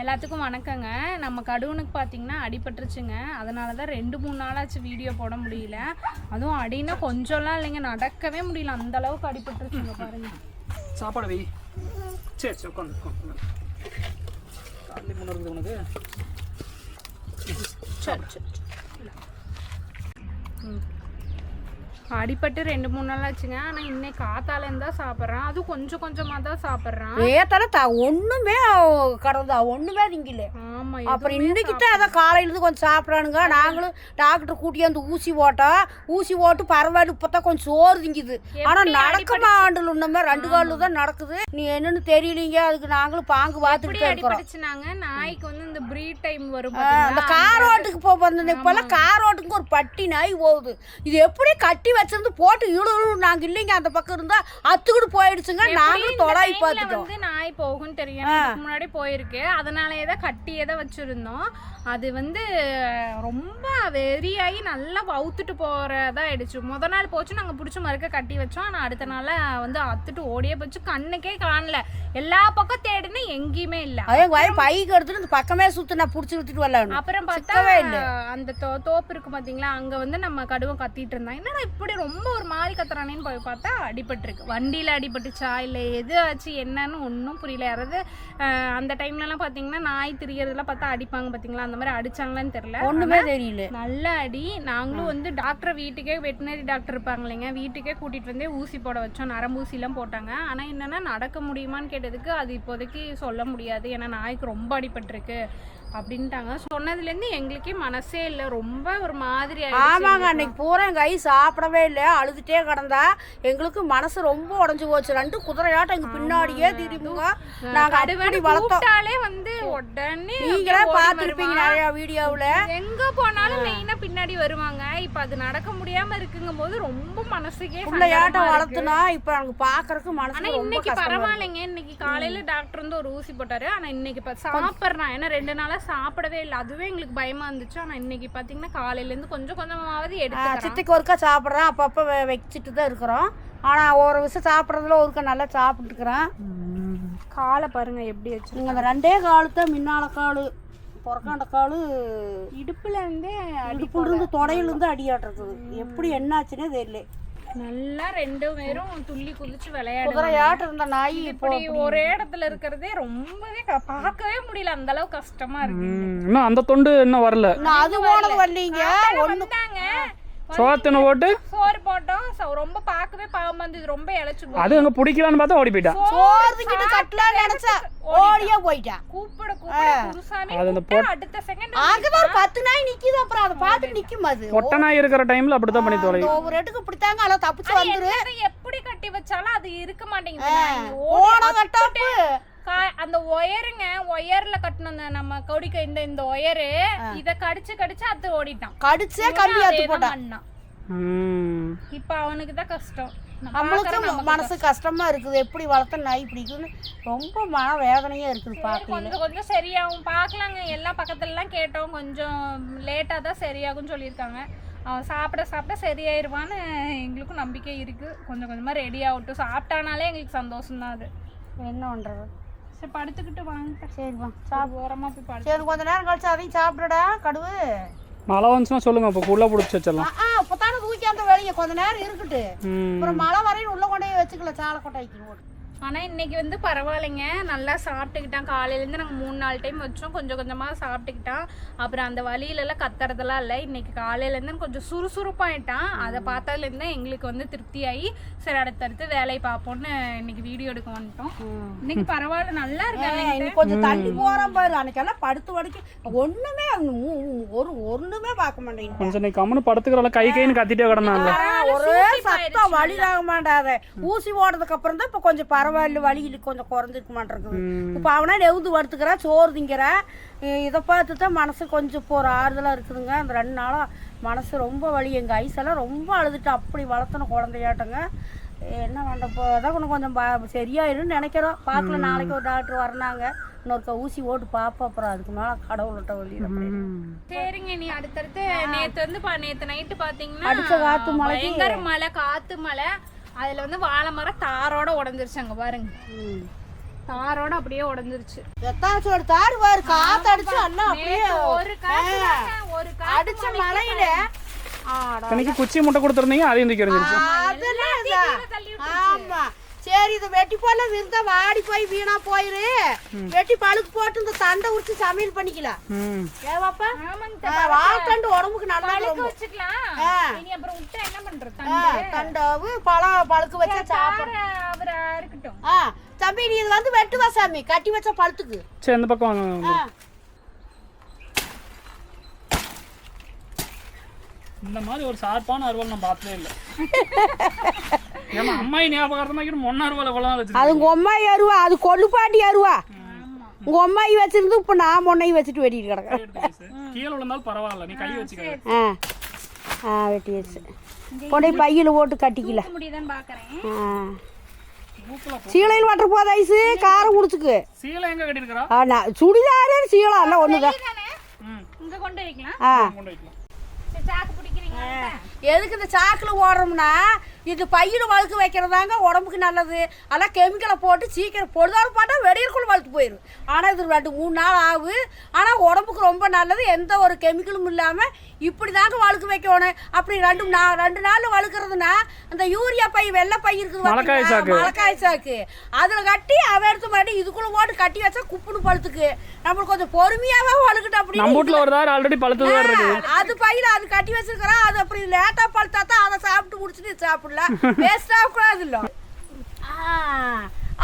எல்லாத்துக்கும் வணக்கங்க. நம்ம கடுவனுக்கு பார்த்தீங்கன்னா அடிபட்டுருச்சுங்க. அதனால தான் ரெண்டு மூணு நாளாச்சு வீடியோ போட முடியல. அதுவும் அடின்னா கொஞ்சம்லாம் இல்லைங்க. நடக்கவே முடியல. அந்த அளவுக்கு அடிபட்டுருச்சுங்க பாருங்க. சாப்பாடு வை. சரி சரி உட்காந்து உட்காந்து காலையில் முன்னே இருந்து உனக்கு? சரி சரி. அடிபட்டு ரெண்டு மூணு நாள் ஆச்சுங்க. ஆனால் இன்னைக்கு காத்தாலேருந்து தான் சாப்பிட்றான். அதுவும் கொஞ்சம் கொஞ்சமாக தான் சாப்பிட்றான். ஏத்தால த ஒண்ணுமே கடந்தா ஒண்ணுமே திங்கல. ஆமாம் அப்புறம் இன்னைக்கு தான் அதான் காலையில இருந்து கொஞ்சம் சாப்பிட்றானுங்க. நாங்களும் டாக்டர் கூட்டியாந்து ஊசி போட்டோம். ஊசி போட்டு பரவாயில்ல இப்பதான் கொஞ்சம் சோறு திங்குது. ஆனா நடக்குமா ஆண்டுல இன்னமே ரெண்டு காலில் தான் நடக்குது. நீ என்னன்னு தெரியலீங்க. அதுக்கு நாங்களும் பாங்கு பார்த்துட்டு தான் இருக்கிறோம். நாய்க்கு வந்து இந்த ப்ரீட் டைம் வரும் அந்த காரோட்டுக்கு போ வந்தது இப்பெல்லாம் காரோட்டுக்கு ஒரு பட்டி நாய் போகுது. இது எப்படி கட்டி வச்சிருந்து போட்டு இழு இழு நாங்க இல்லைங்க. அந்த பக்கம் இருந்தா அத்துக்கிட்டு போயிடுச்சுங்க. நாங்களும் தொடாய் பார்த்துட்டோம். நாய் போகும்னு தெரியும். முன்னாடி போயிருக்கு. அதனாலயே தான் கட்டியே தான் வச்சிருந்தோம். அது வந்து ரொம்ப வெறியாகி நல்லா வவுத்துட்டு போறதா ஆயிடுச்சு. முத நாள் போச்சு நாங்க பிடிச்ச மறுக்க கட்டி வச்சோம். ஆனா அடுத்த நாள் வந்து அத்துட்டு ஓடியே போச்சு. கண்ணுக்கே காணல. எல்லா பக்கம் தேடினா எங்கேயுமே இல்ல. அதே பைக்கு எடுத்துட்டு இந்த பக்கமே சுத்து நான் பிடிச்சி விட்டுட்டு வரலான்னு அப்புறம் பார்த்தா. அந்த தோ தோப்பு இருக்கு பாத்தீங்களா அங்க வந்து நம்ம கடுவம் கத்திட்டு இருந்தான் என்னடா இப்படி ரொம்ப ஒரு மாதிரி கத்துறானேன்னு போய் பார்த்தா அடிபட்டிருக்கு. வண்டியில அடிபட்டுச்சா? இல்ல எது ஆச்சு? என்னன்னு ஒன்றும் புரியல. யாராவது அந்த டைம்லலாம் பாத்தீங்கன்னா நாய் திரியறதெல்லாம் பார்த்தா அடிப்பாங்க பாத்தீங்களா? அந்த மாதிரி அடிச்சாங்களான்னு தெரியல. ஒண்ணுமே தெரியல. நல்ல அடி. நாங்களும் வந்து டாக்டர் வீட்டுக்கே வெட்டினரி டாக்டர் இருப்பாங்க இல்லைங்க. வீட்டுக்கே கூட்டிட்டு வந்து ஊசி போட வச்சோம். நரம்பூசிலாம் போட்டாங்க. ஆனா என்னன்னா நடக்க முடியுமான்னு கேட்டதுக்கு அது இப்போதைக்கு சொல்ல முடியாது. ஏன்னா நாய்க்கு ரொம்ப அடிபட்டிருக்கு. அப்படின்ட்டாங்க. சொன்னதுலேருந்து எங்களுக்கே மனசே இல்லை. ரொம்ப ஒரு மாதிரி ஆமாங்க. அன்னைக்கு பூரா எங்க கை சாப்பிடவே இல்லை. அழுதுட்டே கிடந்தா. எங்களுக்கு மனசு ரொம்ப உடஞ்சு போச்சு. ரெண்டு குதிரையாட்டம் எங்க பின்னாடியே திரும்புங்க நாங்க கடுவன் அப்படி வளர்த்தோம். கூப்பிட்டாலே வந்து உடனே நீங்களே பார்த்துருப்பீங்க. நிறைய வீடியோவில். எங்க போனாலும் மெயினா பின்னாடி வருவாங்க. இப்ப அது நடக்க முடியாம இருக்குங்கும் போது ரொம்ப மனசுக்கே பிள்ளையாட்டம். வளர்த்துனா இப்போ நாங்க பாக்குறதுக்கு மனசு ரொம்ப இன்னைக்கு. பரவாயில்லைங்க. இன்னைக்கு காலையில டாக்டர் வந்து ஒரு ஊசி போட்டாரு. ஆனா இன்னைக்கு சாப்பிடுறான். ஏன்னா ரெண்டு நாளா சாப்பிடவே இல்லை. அதுவே எங்களுக்கு பயமா இருந்துச்சு. ஆனா இன்னைக்கு பாத்தீங்கன்னா காலையில இருந்து கொஞ்சம் கொஞ்சமாவது எடுத்து சித்திக்கு ஒருக்கா சாப்பிட்றேன். அப்பப்போ வச்சுட்டு தான் இருக்கிறோம். ஆனால் ஒரு விஷயம் சாப்பிட்றதுல ஒருக்கா நல்லா சாப்பிட்டுக்கிறேன். காலை பாருங்க எப்படி வச்சு அந்த ரெண்டே காலு தான் முன்னால காலு புறக்காண்ட காலு. இடுப்புல இருந்தே அடி இடுப்புலேருந்து தொடையிலேருந்து அடியாட்டுறது. எப்படி என்னாச்சுன்னே தெரியல. நல்லா ரெண்டு பேரும் துள்ளி குதிச்சு இருந்த நாய் இப்போ இப்படி ஒரே இடத்துல இருக்கிறதே ரொம்பவே பார்க்கவே முடியல. அந்த அளவுக்கு கஷ்டமா இருக்கு. அந்த தொண்டு இன்னும் வரல. அது வந்தாங்க. சோத்தின போட்டு? சோறு போட்டோம். சோ- ரொம்ப பார்க்கவே பாவமா இருந்தது. ரொம்ப இழைச்சு. அது அங்கே பிடிக்கலான்னு பார்த்தா ஓடி போயிட்டான் சோறுக்கிட்டு கட்டலாம்னு நினைச்சா ஓடியே போயிட்டான் கூப்பிட கூப்பிட குருசாமி அது அந்த அடுத்த செகண்ட் அங்கதான் ஒரு பத்து நாய் நிக்குது அப்புறம் அதை பார்த்து நிக்கும் அது. பொட்டை நாய் இருக்கிற டைமில் அப்படி தான் பண்ணி தொலை அந்த ஒவ்வொரு இடத்துக்கு இப்படித்தாங்க அதெல்லாம் தப்பிச்சு வந்துரு எப்படி கட்டி வச்சாலும் அது இருக்க மாட்டேங்குது. ஓடி கட்டாப்பு. கா- அந்த ஒயருங்க ஒயர்ல கட்டணும் நம்ம கொடிக்க இந்த இந்த ஒயரு இத கடிச்சு கடிச்சு அது ஓடிட்டான். கடிச்சே கம்பி அதே அத்து போட்டான். இப்ப அவனுக்கு தான் கஷ்டம். நம்ம நம்மளுக்கு பார்க்கற நமக்கு மனசு கஷ்டமா. இருக்குது. எப்படி வளர்த்த நாய் பிடிக்குதுன்னு ரொம்ப மன வேதனையா இருக்குது பார்க்கல கொஞ்சம் கொஞ்சம் சரியாகும். பார்க்கலாங்க எல்லா பக்கத்துலலாம் கேட்டோம். கொஞ்சம் லேட்டாக தான் சரியாகும்னு சொல்லியிருக்காங்க. அவன் சாப்பிட சாப்பிட சரியாயிருவான்னு எங்களுக்கும் நம்பிக்கை இருக்குது கொஞ்சம் கொஞ்சமாக ரெடி ஆகட்டும் சாப்பிட்டானாலே எங்களுக்கு சந்தோஷம் தான் அது. என்ன பண்றது? சரி படுத்துக்கிட்டு வாங்க. சரி வா. சாப்பிட்டு ஓரமாக போய் படு சரி கொஞ்ச நேரம் கழிச்சு அதையும் சாப்பிடுடா கடுவு. மழை வந்துச்சுன்னா சொல்லுங்க அப்போ உள்ள பிடிச்சி வச்சிடலாம். ஆ இப்பதானே தூக்கி அந்த கொஞ்ச நேரம் இருக்கட்டு அப்புறம் மழை வரையும் உள்ள கொண்டே வச்சுக்கல சாலை கொட்டாய்க்கு ஆனால் இன்னைக்கு வந்து பரவாயில்லைங்க. நல்லா சாப்பிட்டுக்கிட்டான். காலையிலேருந்து நாங்கள் மூணு நாலு டைம் வச்சோம். கொஞ்சம் கொஞ்சமாக சாப்பிட்டுக்கிட்டான். அப்புறம் அந்த வழியிலலாம் கத்துறதெல்லாம் இல்லை. இன்னைக்கு காலையிலேருந்து கொஞ்சம் சுறுசுறுப்பாயிட்டான். அதை பார்த்ததுலேருந்து எங்களுக்கு வந்து திருப்தியாகி சரி அடுத்தடுத்து வேலையை பார்ப்போம்னு இன்னைக்கு வீடியோ எடுக்க வந்துட்டோம். இன்னைக்கு பரவாயில்ல. நல்லா இருக்காங்க இன்னும் கொஞ்சம் தள்ளி போறான் பாரு. அன்னைக்கெல்லாம் படுத்து வடிக்கு ஒண்ணுமே அவனு மூ- மூ- ஒரு ஒண்ணுமே பார்க்க மாட்டேங்குது. கொஞ்சம் நீ கம்முன்னு படுத்துக்கிறவள கை கைன்னு கத்திட்டே கிடந்தான்ல ஒரே சத்தம் வலி ஆக மாட்டாத. ஊசி போடுறதுக்கு அப்புறம் தான் இப்ப கொஞ்சம் பரவாயில்ல வலி இது கொஞ்சம் குறைஞ்சிருக்க மாட்டேங்குது. இப்ப அவனா நெவுந்து படுத்துக்கிறா சோறு திங்கிறா. இதை பார்த்து தான் மனசு கொஞ்சம் இப்போ ஒரு ஆறுதலா இருக்குதுங்க. அந்த ரெண்டு நாளா மனசு ரொம்ப வலி. எங்க ஐஸெல்லாம் ரொம்ப அழுதுட்டு அப்படி வளர்த்தன குழந்தையாட்டங்க. என்ன வேண்ட போதான் கொஞ்சம் கொஞ்சம் ப- சரியாயிருன்னு நினைக்கிறோம். பார்க்கல நாளைக்கு ஒரு டாக்டர் வரனாங்க இன்னொருக்க ஊசி ஓட்டு பார்ப்போம் அப்புறம் அதுக்கு மேல கடவுள்கிட்ட வழியில சரிங்க நீ அடுத்தடுத்து நேத்து வந்து பா- நேத்து நைட்டு பாத்தீங்கன்னா அடிச்ச காத்து பயங்கர மழை காத்து மழை. அதுல வந்து வாழை மரம் தாரோட உடஞ்சிருச்சு அங்க பாருங்க தாரோட அப்படியே உடைஞ்சிருச்சு. எத்தாச்சும் ஒரு தாடு பாரு காத்து அடிச்சு எல்லாம் அப்படியே ஒரு காத்து ஒரு காத்து அடிச்ச மழையில ஆடா. இன்னைக்கு குச்சி முட்டை கொடுத்துருந்தீங்க அதையும் தூக்கி எறிஞ்சிருச்சு. ஆமா. சரி இதை வெட்டி போல விருந்தா வாடி போய் வீணா போயிரு. வெட்டி பழுக்கு போட்டு இந்த தண்டை உரிச்சு சமையல் பண்ணிக்கலாம் ம். ஏவாப்பா வாழைத்தண்டு உடம்புக்கு ரொம்ப வச்சுக்கலாம். தண்டாவு பழம் பழுக்கு வச்சா அவரா இருக்கட்டும். ஆ தம்பி நீ இது வந்து வெட்டுவா சாமி கட்டி வச்ச பழுத்துக்கு. சரி இந்த பக்கம் வாங்க ஆ. இந்த மாதிரி ஒரு ஷார்ப்பான அருவாள் நான் பார்த்ததே இல்லை. ஏமா அம்மாயி ஞாபகார்த்தமாக மொன்ன அருவாள் எவ்வளோ வச்சிருக்கேன் அது உங்க அம்மாயி அருவா அது கொள்ளுப்பாட்டி அருவா. உங்க அம்மாயி வச்சிருந்து இப்ப நான் முன்னையும் வச்சுட்டு வெட்டிட்டு கிடக்குறேன். கீழே விழுந்தாலும் பரவாயில்ல நீ கை வச்சுக்க. ஆ ஆ வெட்டி வச்சு. கொண்டு போய் பையில போட்டு கட்டிக்கல. ஆ. சீலையில் வட்டுற போத ஐஸு காரம் குடிச்சுக்கு சீலை எங்க நான் சுடிதாரு சீலை எல்லாம் ஒண்ணுதான். தானே? ம். இங்க கொண்டு வைக்கலாம் ஆ கொண்டு வைக்கலாம் சரி, சாக்கு பிடிக்கிறீங்களா எதுக்கு இந்த சாக்கில் ஓடுறோம்னா இது பையில வழுக்கு வைக்கிறதாங்க உடம்புக்கு நல்லது. அதெல்லாம் கெமிக்கலை போட்டு சீக்கிரம் பொழுதாலும் பார்த்தா வெடியற்குள்ள வழுத்து போயிடும் ஆனால் இது ரெண்டு மூணு நாள் ஆகும் ஆனால் உடம்புக்கு ரொம்ப நல்லது. எந்த ஒரு கெமிக்கலும் இல்லாமல் இப்படி தாங்க வழுக்கு வைக்கணும். அப்படி ரெண்டு நா- ரெண்டு நாள் வழுக்கிறதுனா அந்த யூரியா பை வெள்ளை பை இருக்குது மலக்காய்? சாக்கு. அதில் கட்டி அவ எடுத்து மாட்டி இதுக்குள்ள போட்டு கட்டி வச்சா குப்புன்னு பழுத்துக்கு. நம்மளுக்கு கொஞ்சம் பொறுமையாவே வழுக்கிட்டு அப்படி நம்ம வீட்டில் ஒரு தார் ஆல்ரெடி இருக்கு. அது பையில அது கட்டி வச்சிருக்கிறோம் அது அப்படி லேட்டா பழுத்தா தான் அதை சாப்பிட்டு முடிச்சுட்டு இது சாப்பிடல வேஸ்ட் ஆகக்கூடாது இல்ல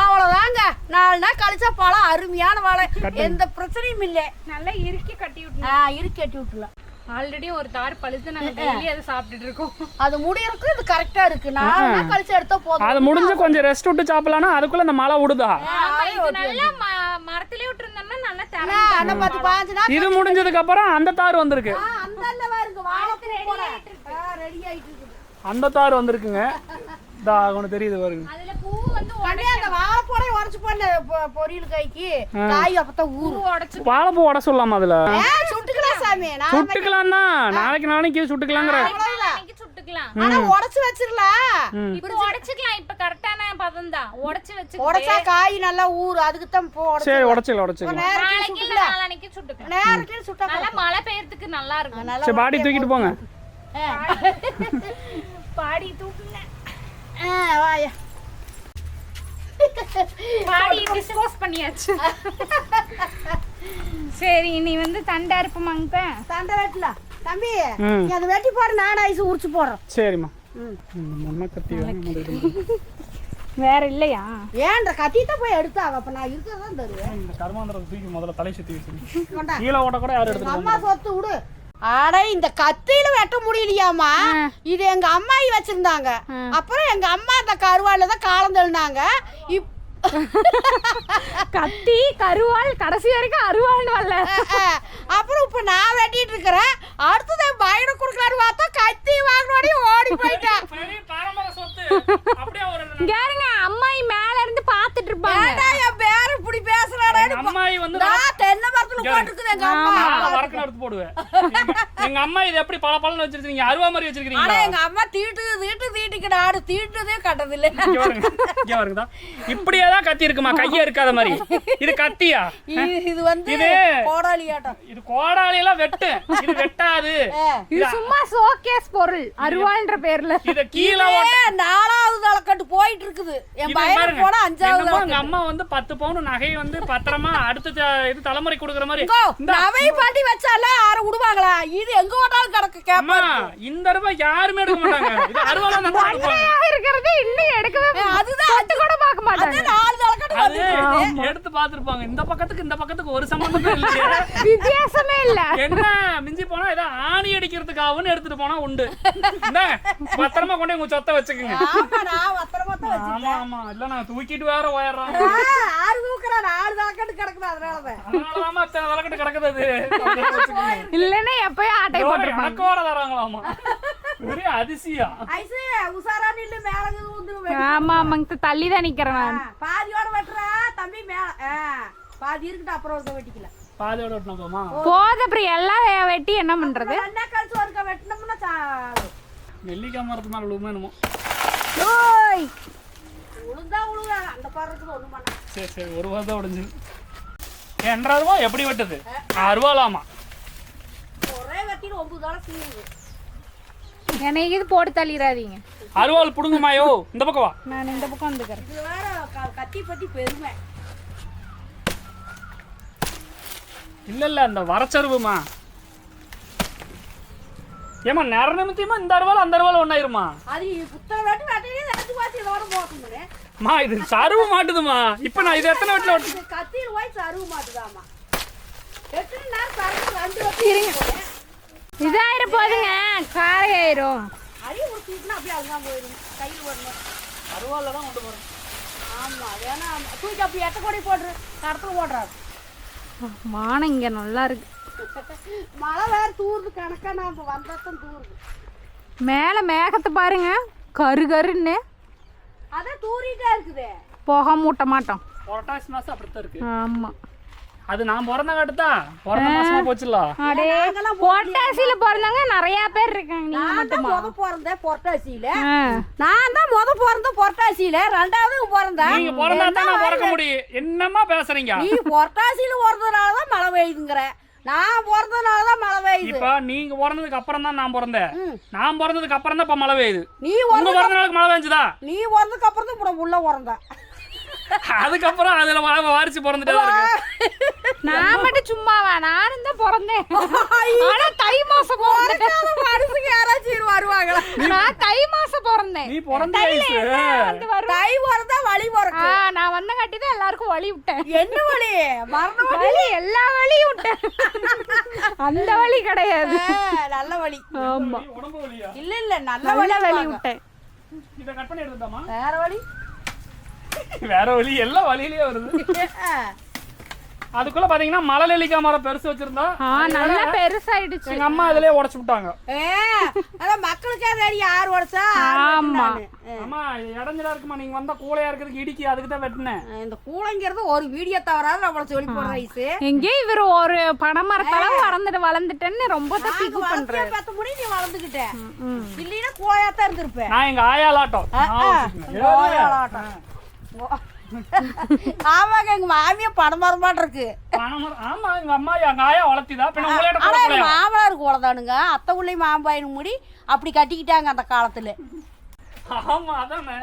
அவ்வளவுதாங்க. நாலு நாள் கழிச்சா பழம் அருமையான வாழை. எந்த பிரச்சனையும் இல்லை. நல்லா இறுக்கி கட்டி விட்டு ஆ இருக்கு கட்டி விட்டுலாம் ஆல்ரெடி ஒரு தார் பழுத்து நாங்க டெய்லி அதை சாப்பிட்டுட்டு இருக்கோம். அது முடியறதுக்கு இது கரெக்டா இருக்கு. நாலு நாள் கழிச்சு எடுத்தா போதும். அது முடிஞ்சு கொஞ்சம் ரெஸ்ட் விட்டு சாப்பிடலாம்னா அதுக்குள்ள இந்த மழை விடுதா? நல்லா மரத்திலே விட்டுருந்தோம்னா நல்லா தர அண்ணன் பத்து பாஞ்சு நாள் இது முடிஞ்சதுக்கு அப்புறம் அந்த தார் வந்திருக்கு. ஆ, அந்த பாருங்க வாழைப்பூ போட ரெடி ஆயிட்டு இருக்குது. அந்த தார் வந்திருக்குங்க. இதா ஒன்று தெரியுது பாருங்க. அதுல பூ வந்து அப்படியே அந்த வாழைப்பூடைய உடச்சு போன பொரியல் காய்க்கு காய் அப்பதான் ஊறு உடச்சு வாழைப்பூ உட சொல்லலாமா அதுல. சுட்டுக்கலாம் சாமி. நான் சுட்டுக்கலாம் தான். நாளைக்கு நாளைக்கு சுட்டுக்கலாங்கிற. ஆனா உடச்சு வச்சிரலாம் இப்ப உடைச்சுக்கலாம். இப்ப கரெக்டான பதம் தான். உடைச்சு வச்சு உடைச்சா காய் நல்லா ஊறு. அதுக்கு தான் போ சரி உடச்சிக்கலாம் உடச்சிக்கலாம் நேரத்துக்கு நாளைக்கு இல்ல நாளைக்கு சுட்டுக்கலாம். நேரத்துக்கு சுட்டா நல்லா மழை பெய்யறதுக்கு நல்லா இருக்கும். சரி பாடி தூக்கிட்டு போங்க. பாடி வாயா. டிஸ்போஸ் பண்ணியாச்சு. சரி நீ வந்து தண்டை அறுப்பமாங்க தண்டை வெட்டலாம் தம்பி. நீ அதை வெட்டி போடு நான் ஐஸ் உரிச்சு போடுறேன் சரிம்மா. மண்ணை கத்தி. வேற இல்லையா? ஏன்ற கத்திட்ட போய் எடுத்தாங்க அப்ப நான் இருக்கிறதான் தருவேன். இந்த கருமாந்திரத்தை தூக்கி முதல்ல தலை கொண்டா. கீழே ஓட்ட கூட யாரும் எடுத்துட்டு அம்மா சொத்து விடு. ஆட இந்த கத்தியில வெட்ட முடியலையாமா இது எங்க அம்மாயி வச்சிருந்தாங்க. அப்புறம் எங்க அம்மா அந்த கருவால தான் காலம் தள்ளினாங்க. இப் கத்தி கருவாள் கடைசி வரைக்கும் அருவாள்னு வரல. அப்புறம் இப்ப நான் வெட்டிட்டு இருக்கிறேன். அடுத்தது பையனை கொடுக்கலான்னு பார்த்தா கத்தி வாங்கினோடனே ஓடி போயிட்டேன் பெரிய பாரம்பரிய சொத்து. அப்படியே ஒரு கேருங்க அம்மாயி மேல இருந்து பாத்துட்டு இருப்பாங்க. என் பேர இப்படி பேசுறானேன்னு பா- அம்மாயி வந்து நான் தென்னை மரத்துல எங்க அம்மா. எடுத்து போடுவேன். எங்க- அம்மா இது எப்படி பல வச்சிருக்கீங்க அருவா மாதிரி ஆனா வச்சிருக்கீங்களா எங்க அம்மா தீட்டு தீட்டு தீட்டிக்கிட ஆடு தீட்டுதே கட்டதில்லை. இங்க பாருங்கதா. இப்படியே தான் கத்தி இருக்குமா கையே இருக்காத மாதிரி. இது கத்தியா? இது வந்து இது கோடாலி ஆட்டம். இது கோடாலி எல்லாம் வெட்டு. இது வெட்டாது. இது சும்மா ஷோகேஸ் பொருள். அருவாள்ன்ற பேர்ல. இத கீழே நாலாவது தலைக்கட்டு போயிட்டு இருக்குது. என் பையன். போனா அஞ்சாவது எங்க. அம்மா வந்து பத்து பவுன் நகை வந்து பத்திரமா அடுத்த த- இது தலைமுறை கொடுக்குற மாதிரி. நவை பாட்டி வச்சால ஆறு விடுவாங்களா? இது எங்க ஓட்டாலும் கிடக்கு கேப்பா. இந்த ரூபாய் யாருமே எடுக்க மாட்டாங்க. இது கொடுப்பாங்க. இருக்கிறது இன்னும் எடுக்கவே அதுதான் தொட்டு கூட பார்க்க மாட்டாங்க. நாலு தலைக்கட்டு எடுத்து பாத்துருப்பாங்க இந்த பக்கத்துக்கு இந்த பக்கத்துக்கு ஒரு சம்பந்தமே இல்லையே. வித்தியாசமே இல்ல. என்ன? மிஞ்சி போனா ஏதோ ஆணி அடிக்கிறதுக்காகன்னு எடுத்துட்டு போனா உண்டு. பத்திரமா கொண்டு உங்க சொத்தை வச்சுக்கோங்க. ஆமா நான் பத்திரமா தான் வச்சிருக்கேன். ஆமா ஆமா. இல்ல நான் தூக்கிட்டு வேற ஓயிடுறேன் ஆ, ஆறு தூக்குறா நாலு தலைக்கட்டு கிடக்குது அதனாலதான். அதனாலதாம்மா அத்தனை விளக்கட்டு கிடக்குது அது. இல்லைன்னா எப்பயும் ஆட்டை போட்டிருப்பாங்க. எனக்கு வர தராங்களாமா பெரிய அதிசயம். ஐசு உசாரா நில்லு மேல வந்து ஆமா ஆமாங்க தள்ளி தான் நிக்கிறேன் நான் பாதியோட வெட்டுறா தம்பி மேல ஆ, பாதி இருக்கட்டும் அப்புறம் ஒருக்க வெட்டிக்கலாம் பாதையோட விட்டுனா போமா போத அப்புறம் எல்லாம் வெட்டி என்ன பண்றது? ரெண்டா கழிச்சு ஒருக்க வெட்டினோம்னா சாவு நெல்லிக்காய் மரத்து மேல விழுவுமே என்னமோ? ஓய்! உளுந்தா உழுதா அந்த பாடுறதுக்கு ஒண்ணும் பண்ண சரி சரி ஒரு ரூபா தான் உடைஞ்சது. எண்பது ரூபா எப்படி வெட்டுது? ஆறு ரூபாலாமா ஒரே வெட்டின்னு ஒன்பது தடவை சீவுது. எனக்கு இது போட்டு தள்ளிடாதீங்க அருவாள் புடுங்குமாயோ? இந்த பக்கம் வா. நான் இந்த பக்கம் வந்துக்கிறேன். இது வேற க- கத்தி பத்தி பெருமை. இல்ல இல்ல அந்த வரச்சருவுமா. ஏமா நேர நிமித்தியமா இந்த அருவாள் அந்த அருவாள் ஒன்னாயிருமா அது புத்தக வெட்டி வெட்டினே எடுத்து பார்த்து இதோட போட்டுங்க மா இது சருவு மாட்டுதுமா. இப்ப நான் இது எத்தனை வீட்டுல வெட்டு இது கத்தியில் போய் சருவு மாட்டுதாமா. எத்தனை நேரம் சருவு ரெண்டு வெட்டி இதாயிரம் போதுங்க. காரை ஆயிரும் அடி உடுத்திட்டுனா அப்படியே அதுதான் போயிடும் கையில் வரணும். அருவாள்ல தான் கொண்டு போறேன் ஆமா வேணா தூக்கி அப்படி எட்ட கொடி போட்டுரு. கடத்துல போடுறாரு மானம் இங்க நல்லா இருக்கு. மழை வேற தூருது கணக்கா நான் வந்ததும் தூருது. மேல மேகத்தை பாருங்க. கரு கருன்னு. அதான் தூரிட்டே இருக்குது. புகை மூட்ட மாட்டோம். புரட்டாசி மாசம் அப்படித்தான் இருக்கு. ஆமா. அது நான் பிறந்த காட்டுதா பிறந்த மாசமா போச்சுல பொட்டாசியில பிறந்தவங்க நிறைய பேர் இருக்காங்க நான் தான் முத பிறந்தேன் பொரட்டாசியில ஆ. நான் தான் முத பிறந்த பொரட்டாசியில ரெண்டாவது பிறந்தேன். நீங்க பிறந்தா தான் நான் பிறக்க முடியும். என்னம்மா பேசுறீங்க? நீ பொரட்டாசியில பிறந்ததுனால தான் மழை பெய்யுதுங்கிற. நான் பிறந்ததுனால தான் மழை பெய்யுது. இப்ப நீங்க பிறந்ததுக்கு அப்புறம் தான் நான் பிறந்தேன். நான் பிறந்ததுக்கு அப்புறம் தான் இப்ப மழை பெய்யுது. நீ உங்க பிறந்த பிறந்த நாளுக்கு மழை பெஞ்சுதா? நீ பிறந்ததுக்கு அப்புறம் தான் இப்ப உள்ள பிறந்த அதுக்கப்புறம் அதுல மழை வாரிச்சு பிறந்துட்டே நான் மட்டும் சும்மாவா? நானும் தான் பிறந்தேன். ஆனா தை மாசம் மனுஷங்க யாராச்சும் வருவாங்களா? நான் தை மாசம் பிறந்தேன். நீ பிறந்த வயசு வந்து வரும்? தை பிறந்தா வழி பிறக்கு. நான் வந்த காட்டி தான் எல்லாருக்கும் வழி விட்டேன். என்ன வழி மரண வழி எல்லா வழியும் விட்டேன். அந்த வழி கிடையாது. நல்ல வழி ஆமா. இல்ல இல்ல நல்ல வழி வழி. விட்டேன். இத கட் பண்ணி எடுத்துட்டாமா? வேற வழி வேற வழி எல்லா வழியிலயே வருது. அதுக்குள்ள பாத்தீங்கன்னா மலை நெல்லிக்காய் மரம் பெருசு வச்சிருந்தா நல்லா பெருசாயிடுச்சு. எங்க அம்மா இதுலயே உடைச்சு விட்டாங்க. மக்களுக்கே தெரியும் யார் உடச்சா ஆமா. அம்மா இடைஞ்சலா இருக்குமா? நீங்க வந்தா கூலையா இருக்கிறதுக்கு இடிக்கி அதுக்கு தான் வெட்டினேன். இந்த கூளைங்கிறது ஒரு வீடியோ தவறாது நம்மள சொல்லி போடுற வயசு எங்கே இவர் ஒரு பனைமரத்தளவு வளர்ந்துட்டு வளர்ந்துட்டேன்னு ரொம்ப தான் பிகு பண்றாரு. பத்து மணி நீ வளர்ந்துகிட்ட. இல்லைன்னா கூழையாத்தான் இருந்திருப்பேன். நான் எங்க ஆயாலாட்டம் கோயாளாட்டம். ஆமாங்க எங்க மாமியா படமரமாட்டு இருக்கு. ஆமா எங்க அம்மா எங்க ஆயா வளர்த்திதா. ஆனா எங்க கூலையா மாமனாருக்கு உலதானுங்க அத்தை உள்ளே மாம்பாயின் முடி அப்படி கட்டிக்கிட்டாங்க அந்த காலத்துல. ஆமா அதானே.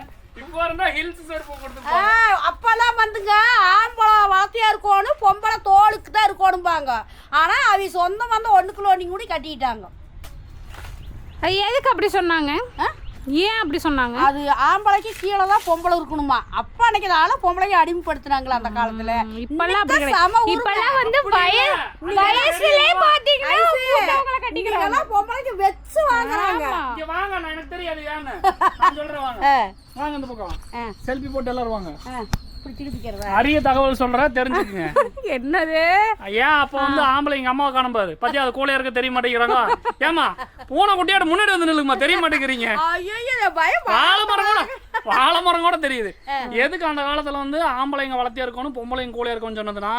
அப்பெல்லாம் வந்துங்க ஆம்பளை வளர்த்தியா இருக்கணும் பொம்பளை தோலுக்கு தான் இருக்கணும்பாங்க ஆனா அவ சொந்தம் வந்து ஒண்ணுக்குள்ள ஒண்ணு கூட கட்டிக்கிட்டாங்க. எதுக்கு அப்படி சொன்னாங்க? ஆ? ஏன் அப்படி சொன்னாங்க? அது ஆம்பளைக்கு கீழே தான் பொம்பளை இருக்கணுமா? அப்ப அன்னைக்குனால பொம்பளைக்கு அடிமைப்படுத்தினாங்களா அந்த காலத்துல. இப்பெல்லாம் அப்படி. இப்பெல்லாம் வந்து வய வயசுலயே பாத்தீங்கன்னா பொம்பளைக்கு வச்சு வாங்குறாங்க. இங்க வாங்க நான் எனக்கு தெரியாது ஏன்னு நான் சொல்றேன் வாங்க. இந்த பக்கம். செல்ஃபி போட்டு எல்லாரும் வாங்க. அரிய தகவல் சொல்றேன் தெரிஞ்சுக்குங்க. என்னது? ஏன் அப்ப வந்து ஆம்பளை எங்க அம்மாவை காணும் பாரு. பத்தியா அது கூலையா இருக்க தெரிய மாட்டேங்கிறாங்க. ஏமா பூனை குட்டியாட முன்னாடி வந்து நில்லுங்கம்மா தெரிய மாட்டேங்கிறீங்க. ஐயோ பயம் வாழை மரம் கூட வாழை மரம் கூட தெரியுது. எதுக்கு அந்த காலத்துல வந்து ஆம்பளைங்க வளர்த்தியா இருக்கணும் பொம்பளைங்க கூலையா இருக்கணும்னு சொன்னதுன்னா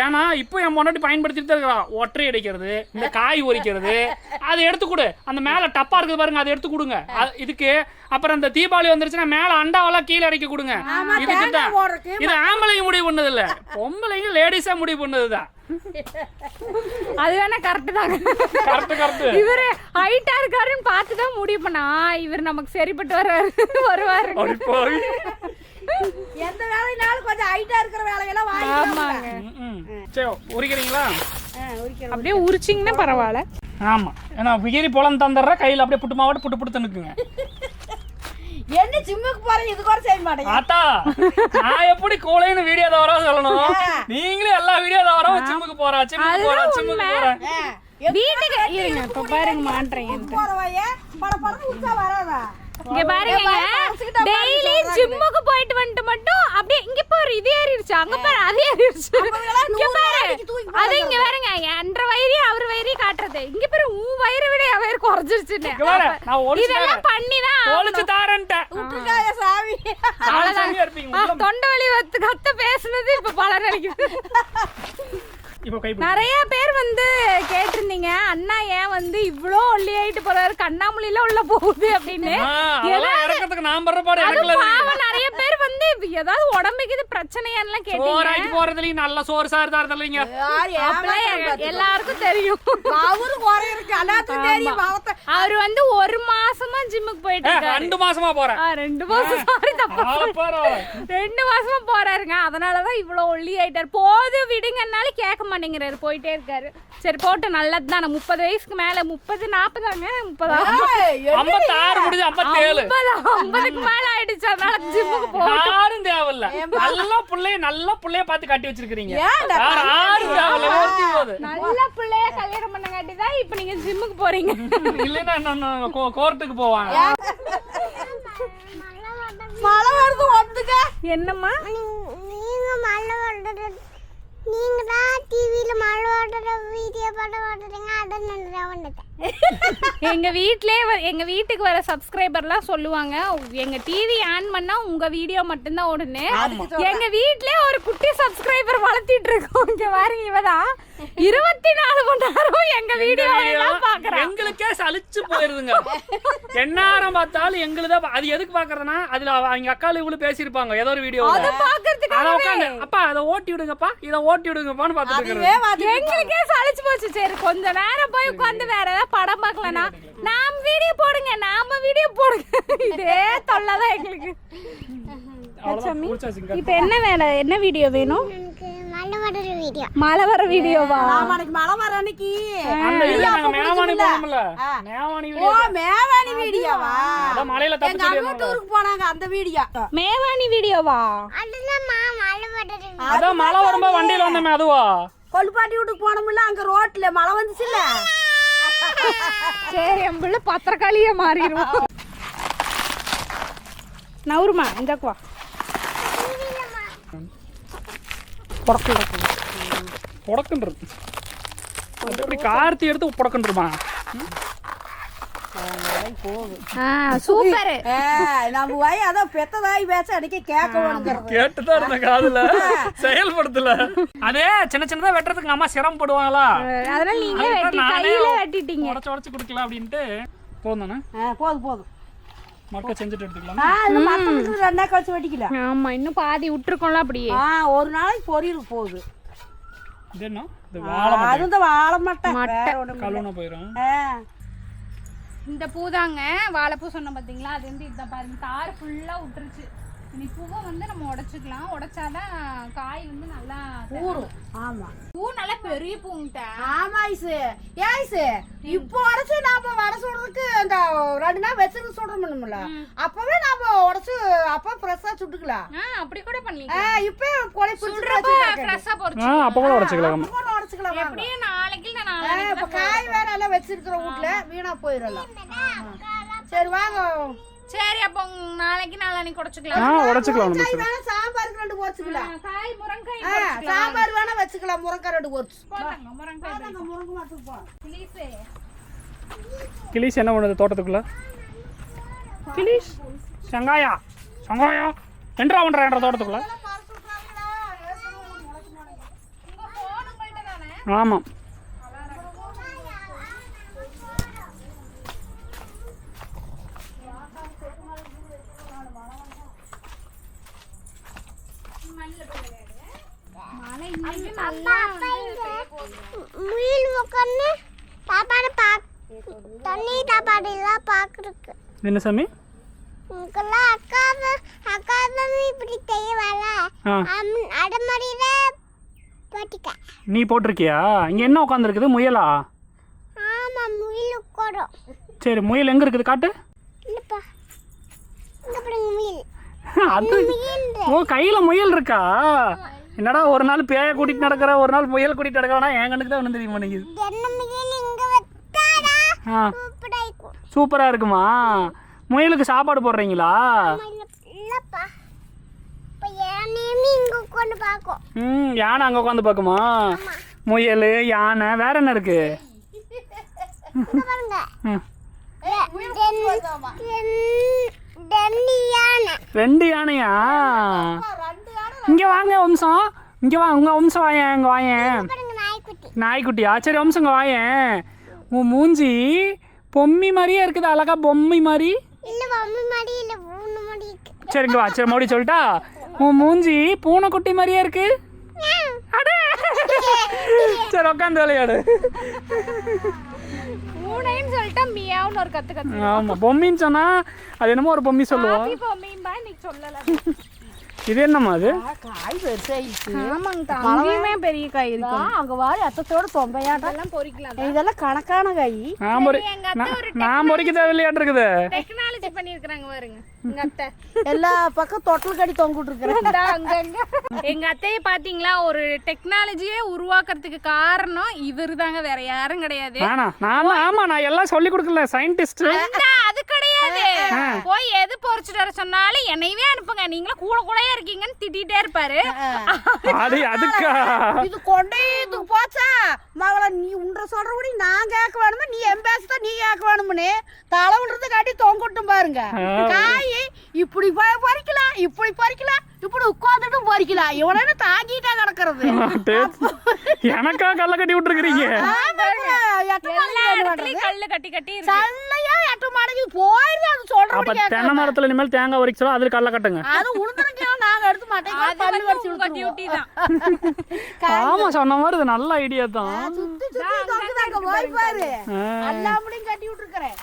ஏன்னா இப்போ என் முன்னாடி பயன்படுத்திட்டு தான் இருக்கிறா ஒற்றை அடிக்கிறது இந்த காய் உரிக்கிறது. அதை எடுத்து கொடு. அந்த மேல டப்பா இருக்குது பாருங்க அதை எடுத்து கொடுங்க. அது- இதுக்கு அப்புறம் இந்த தீபாவளி வந்துருச்சுன்னா மேல அண்டாவெல்லாம் கீழே இறக்கி கொடுங்க. இதுக்கு தான் இது ஆம்பளைங்க முடிவு பண்ணது இல்ல பொம்பளைங்க லேடிஸா முடிவு பண்ணதுதான். அது வேணா கரெக்ட் தாங்க கரெக்ட் கரெக்ட் இவரு ஹைட்டா இருக்காருன்னு பார்த்து தான் முடிவு பண்ணா. இவர் நமக்கு சரிப்பட்டு வருவாரு. வருவாரு. எந்த வேலைனாலும் கொஞ்சம் ஹைட்டா இருக்கிற வேலையெல்லாம் வாங்கிக்கலாம் ஆமாங்க. ம், ம். சரி உரிக்கிறீங்களா? அப்படியே உரிச்சிங்கன்னா பரவாயில்ல. ஆமா. ஏன்னா விகிரி பொலம் தந்துடுற கையில அப்படியே புட்டு மாவட்ட புட்டு புட்டு நிற்குங்க என்ன ஜிம்முக்கு போறேன் இது கூட செய்ய மாட்டேங்க. ஆத்தா நான் எப்படி கோலைன்னு வீடியோ தவறா சொல்லணும்? நீங்களே எல்லா வீடியோ தவறா ஜிம்முக்கு போறா ஜிம்முக்கு போறா ஜிம்முக்கு போறேன் வீட்டுக்கு இருங்க இப்ப பாருங்க மாட்டுறேன் போறவைய பட படம் உச்சா வராதா? இங்க பாருங்க. டெய்லி ஜிம்முக்கு போயிட்டு வந்துட்டு மட்டும் அப்படியே இங்க பாரு இது ஏறிடுச்சு அங்க பாரு அது ஏறிடுச்சு இங்க பாரு. அது இங்க பாருங்க என்ற வயிறு அவர் வயிறு காட்டுறது. இங்க பாரு உன் வயிறு விட என் வயிறு குறைஞ்சிருச்சுன்னு. இதெல்லாம் பண்ணி தான் ஒளிச்சு தாரேன்ட்டேன். விட்டுருக்காய சாமி. தொண்டை வலி வந்து கத்த பேசுனது இப்ப பலர் பிடி. நிறைய பேர் வந்து கேட்டிருந்தீங்க அண்ணா ஏன் வந்து இவ்ளோ ஒல்லி ஆயிட்டு போறாரு? கண்ணாமூலியில உள்ள போகுது அப்படின்னு. நிறைய பேர் வந்து ஏதாவது உடம்புக்கு இது பிரச்சனையான்லாம் கேட்டீங்க. போறதுலயும் நல்ல சோறு சாறு தரதுலீங்க எல்லாருக்கும் தெரியும். அவரு குறை இருக்கு. எல்லாத்துக்கும் தெரியும் அவர் வந்து ஒரு மாசமா ஜிம்முக்கு போயிட்டு இருக்காரு. ரெண்டு மாசமா போறேன். ரெண்டு மாசம் சாரி தப்பா. ரெண்டு மாசமா போறாருங்க. அதனாலதான் இவ்வளவு ஒல்லி ஆயிட்டாரு. போது விடுங்கன்னாலும் கேட்க மாட்டேங்கிறாரு. போயிட்டே இருக்காரு. சரி போட்டு நல்லது தானே முப்பது வயசுக்கு மேல முப்பது நாற்பதாங்க முப்பதா ஐம்பதுக்கு மேல ஆயிடுச்சு. அதனால ஜிம்முக்கு போ யாரும் தேவையில்ல நல்ல புள்ளைய நல்ல புள்ளைய பார்த்து கட்டி வச்சிருக்கீங்க வேற யாரும் தேவையில்ல ஒருத்தி நல்ல பிள்ளைய கல்யாணம் பண்ணங்காட்டி தான் இப்ப நீங்க ஜிம்முக்கு போறீங்க. இல்லைன்னா கோ- கோர்ட்டுக்கு போவாங்க. மழை வருது வந்துக்க. என்னம்மா? நீங்க மழை ஓடுற நீங்க தான் டிவியில மழை ஓடுற வீடியோ படம் ஓடுறீங்க அதை நான் வந்துட்டேன் எங்க வீட்லயே வ- எங்க வீட்டுக்கு வர சப்ஸ்கிரைபர்லாம் சொல்லுவாங்க எங்க டிவி ஆன் பண்ணா உங்க வீடியோ மட்டும்தான் ஓடுன்னு. எங்க வீட்லயே ஒரு குட்டி சப்ஸ்கிரைபர் வளர்த்திட்டு இருக்கோம். இங்க பாருங்க இவதான். இருபத்தி நாலு மணி நேரம் எங்க வீடியோ எல்லாம் பாக்குறேன் எங்களுக்கே சலிச்சு போயிருதுங்க. எந்நேரம் பார்த்தாலும் எங்களுதான் பா- அது எதுக்கு பாக்குறதுன்னா அதுல அவ- அவங்க அக்கால இவ்வளவு பேசியிருப்பாங்க ஏதோ ஒரு வீடியோ பாக்குறதுக்கு அத உட்காந்து அப்பா அதை ஓட்டி விடுங்கப்பா இதை ஓட்டி விடுங்கப்பான்னு பாத்துட்டு எங்களுக்கே சலிச்சு போச்சு. சரி கொஞ்ச நேரம் போய் உட்காந்து வேற ஏதாவது படம் பார்க்கலனா நாம் வீடியோ போடுங்க நாம வீடியோ போடுங்க. இதே தொல்லைதான் எங்களுக்கு. அவ்வளவுதான் முடிச்சாச்சுங்க. இப்ப என்ன வேலை என்ன வீடியோ வேணும்? மழை வர வீடியோவா மழை வர அன்னைக்கு மேவாணி வீடியோவா டூருக்கு போனாங்க அந்த வீடியோ மேவாணி வீடியோவா அதான் மழை வரும்போது வண்டியில வந்தோமே அதுவா? கொல்லுப்பாட்டி வீட்டுக்கு போனோம்ல அங்க ரோட்ல மழை வந்துச்சுல்ல. சரி என் பிள்ளை பத்திரக்காளியே மாறிடுவோம் நவுருமா இந்தாக்குவா வா. புடக்குன்றது அது எப்படி கார்த்தி எடுத்து புடக்குன்றுமா? ஆ சூப்பர். ஏ, நம்ம வாய் அதான் பெத்ததாய் பேச அன்னைக்கு கேட்க வேணுங்கிறது. கேட்டுதான் இருந்த காதுல. செயல்படுத்தல. அதே சின்ன சின்னதா வெட்டுறதுக்கு அம்மா சிரமப்படுவாங்களா அதனால நீங்களே வெட்டி கையில வெட்டிட்டீங்க. உடச்சு உடச்சு குடுக்கலாம் அப்படின்ட்டு. போதும் போதும் போதும். மக்க செஞ்சுட்டு எடுத்துக்கலாம்? ரெண்டா கழிச்சு வெட்டிக்கல. ஆமா இன்னும் பாதி விட்டுருக்கோம்ல அப்படியே. ஆ ஒரு நாளைக்கு பொரியல் போகுது. இது என்ன? வாழை அது இந்த வாழை மட்டை. வேற ஒண்ணும் கழுவுன போயிடும் இந்த பூதாங்க வாழைப்பூ சொன்னோம் பார்த்தீங்களா அது வந்து இதான் பாருங்க. தார் ஃபுல்லாக விட்டுருச்சு இனி பூவை வந்து நம்ம உடைச்சுக்கலாம். உடைச்சாதான் காய் வந்து நல்லா ஊறும். ஆமா. பூ நல்லா பெரிய பூங்கிட்ட. ஆமா ஐசு. ஏன் ஐசு? இப்போ உடச்சு நாம வடை சுடுறதுக்கு அந்த ரெண்டு நாள் வச்சிருந்து சுடணும்ல அப்பவே நாம உடச்சு அப்ப ஃப்ரெஷ்ஷா சுட்டுக்கலாம். ஆ அப்படி கூட பண்ணிக்கலாம். இப்போ கொலை சுடுறப்ப ஃப்ரெஷ்ஷாக பொறிச்சு ஆ அப்ப கூட உடச்சுக்கலாம். அப்படியே நாளைக்கு இப்ப காய் வேற எல்லாம் வச்சிருக்கிற வீட்ல வீணா போயிடலாம் சரி வாங்க. சரி அப்போ நாளைக்கு நாளானிக்கு ஆ உடைச்சுக்கலாம் உடச்சுக்கலாம். சாம்பாருக்கு ரெண்டு பொரிச்சுக்கலாம் காய் முருங்காய் ஆ, சாம்பார் வேணா வச்சுக்கலாம் முருங்கை ரெண்டு முருங்கை மட்டும் போ ப்ளீஸ் கிளீஸ். என்ன பண்ணுது தோட்டத்துக்குள்ள? கிளீஸ். சங்காயா. சங்காயா. என்றா பண்ற என்ற தோட்டத்துக்குள்ள. ஆமாம் முயல் உட்காந்து சாப்பாடு பாக் தண்ணி சாப்பாடு எல்லாம் பார்க்குறதுக்கு என்ன சாமி? அக்கா அக்கா இப்படி செய்வாள? ஆ. அடமடியில போட்டிக்க. நீ போட்டிருக்கியா? இங்க என்ன உட்காந்துருக்குது முயலா? ஆமா முயல் உட்காரும். சரி முயல் எங்க இருக்குது? காட்டு. இல்லப்பா. இங்க பாருங்க முயல். அது ஓ கையில முயல் இருக்கா? என்னடா ஒரு நாள் பேய கூட்டிட்டு நடக்கிற ஒரு நாள் முயல் கூட்டிட்டு நடக்கிறனா என் கண்ணுக்கு தான் ஒன்றும் தெரிய மாட்டேங்குது என்ன முயல் இங்க வச்சாடா ஆ சூப்பரா இருக்கும் முயலுக்கு சாப்பாடு போடுறீங்களா ம் யானை அங்கே உட்காந்து பார்க்குமா? முயல் யானை வேற என்ன இருக்கு? ரெண்டு யானையா? இங்க வாங்க வம்சம். இங்க வா உங்க வம்சம் வாயேன் இங்க வாயேன். நாய்க்குட்டியா? சரி வம்சம் இங்க வாயேன். உன் மூஞ்சி பொம்மி மாதிரியே இருக்குது அழகா பொம்மை மாதிரி. சரிங்க வா சரி மறுபடியும் சொல்லிட்டா? உன் மூஞ்சி பூனைக்குட்டி மாதிரியே இருக்கு. அடே! சரி உட்காந்து விளையாடு. பூனைன்னு சொல்லிட்டா மியாவுன்னு ஒரு கத்து கத்து ஆமா பொம்மின்னு சொன்னா அது என்னமோ ஒரு பொம்மி சொல்லுவோம் இப்போ மீன்பா இன்னைக்கு சொல்லல. இது என்னம்மா அது? காய் பெருசாயிடுச்சு. ஆமாங்க அங்கேயுமே பெரிய காய் இருக்கு அங்க வாரி அத்தத்தோட தொம்பையாட்டம் பொறிக்கலாம் இதெல்லாம் கணக்கான காய். நான் பொறிக்க தேவையில்லையாட்டு இருக்குது டெக்னாலஜி பண்ணிருக்காங்க பாருங்க. எங்க அத்தை. எல்லா பக்கம் தொட்டில் கடி தொங்கிட்டு இருக்கிறேன். எங்க அத்தையை பாத்தீங்களா ஒரு டெக்னாலஜியே உருவாக்குறதுக்கு காரணம் இவரு தாங்க வேற யாரும் கிடையாது. ஆமா நான் எல்லாம் சொல்லி கொடுக்கல. சயின்டிஸ்ட் அது கிடையாது போய் எது பொறிச்சிட்டு வர சொன்னாலும் என்னையவே அனுப்புங்க. நீங்களும் கூட கூடயே இருக்கீங்கன்னு திட்டிகிட்டே இருப்பாரு. அதுக்கா? இது கொண்டே இதுக்கு போச்சா? மகள நீ உன்ற சொல்றபடி நான் கேட்க வேணுமா? நீ என் பேசதான் நீ கேட்க வேணும்னு? தலை விடுறது காட்டி தொங்கட்டும் பாருங்க. காய் இப்படி ப- பறிக்கலாம் இப்படி பறிக்கலாம். இப்படி உட்காந்துட்டு பறிக்கலாம் இவனே தாங்கிட்டா கிடக்கிறது எனக்கா கல்ல கட்டி இடத்துலயும் கல்லு கட்டி கட்டி இருக்கு சல்லையா எட்டு மாடிக்கு போயிருது அது சொல்றபடி அப்ப தென்னை மரத்துல இனிமேல் தேங்காய் உரிச்சோம் அதுல கல்ல கட்டுங்க அது உளுந்தனுக்கு நாங்க எடுத்து தான் ஆமா சொன்ன மாதிரி இது நல்ல ஐடியா தான் சுத்தி சுத்தி தொங்குதாங்க போய் பாரு ஆ. எல்லாமலையும் கட்டி விட்டுருக்கிறேன்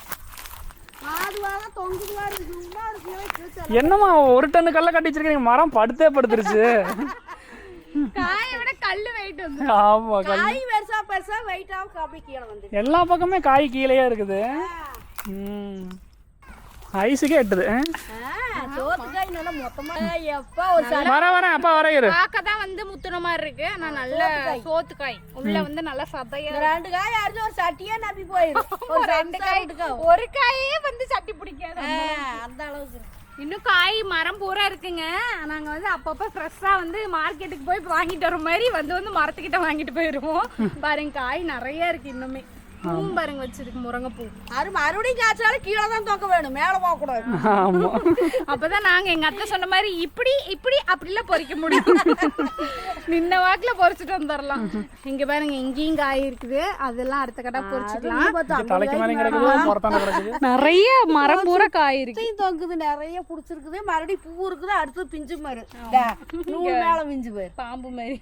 என்னம்மா ஒரு டன்னு கல்ல கட்டி வச்சிருக்கீங்க. மரம் படுத்தே படுத்துருச்சு. காயை விட கல்லு வெயிட் வந்து ஆமா காய் பெருசா பெருசா வெயிட் ஆகும் கீழே எல்லா பக்கமே காய் கீழேயே இருக்குது. ம். ஐஸுக்கே எட்டுது வர அப்பா வர இரு. தான் வந்து முத்துன மாதிரி இருக்கு. ஆனா நல்ல சோத்துக்காய். உள்ள வந்து நல்லா சதையா ரெண்டு காய் அரிஞ்சு ஒரு சட்டியே நம்பி போயிடும் ஒரு ரெண்டு காய் காய் ஒரு காயே வந்து சட்டி பிடிக்காது. அந்த அளவுக்கு. இன்னும் காய் மரம் பூரா இருக்குங்க. நாங்க வந்து அப்பப்ப ஃப்ரெஷ்ஷா வந்து மார்க்கெட்டுக்கு போய் வாங்கிட்டு வர மாதிரி வந்து வந்து மரத்துக்கிட்ட வாங்கிட்டு போயிருவோம். பாருங்க காய் நிறைய இருக்கு இன்னுமே. பூவும் பாருங்க வச்சிருக்கு முருங்கைப்பூ. அது மறுபடியும் காய்ச்சாலும் கீழே தான் தொக்க வேணும் மேலே போகக்கூடாது. ஆமா. அப்பதான் நாங்க எங்க அத்தை சொன்ன மாதிரி இப்படி இப்படி அப்படிலாம் பொறிக்க முடியும். நின்ன வாக்குல பொறிச்சிட்டு வந்துடலாம் இங்க பாருங்க இங்கேயும் காய் இருக்குது. அதெல்லாம் அடுத்த கடை பொறிச்சுக்கலாம். கிடக்குது. நிறைய மரம் பூரா காய் இருக்கு. தொங்குது நிறைய பிடிச்சிருக்குது. மறுபடியும் பூ இருக்குது அடுத்து பிஞ்சு மாரு. நூறு மேல பிஞ்சு போயிரு. பாம்பு மாதிரி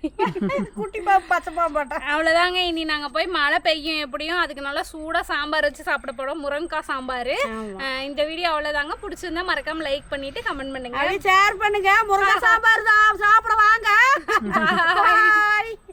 குட்டி பாம்பு பச்சை பாம்பு போட்டா அவ்வளவுதாங்க இனி நாங்க போய் மழை பெய்யும் எப்படியும் அதுக்கு நல்லா சூடா சாம்பார் வச்சு சாப்பிட போறோம். முருங்கைக்காய் சாம்பார். இந்த வீடியோ அவ்வளவுதாங்க. பிடிச்சிருந்தா மறக்காம லைக் பண்ணிட்டு கமெண்ட் பண்ணுங்க. ஷேர் பண்ணுங்க. முருங்கை சாம்பார் தான் சாப்பிட வாங்க.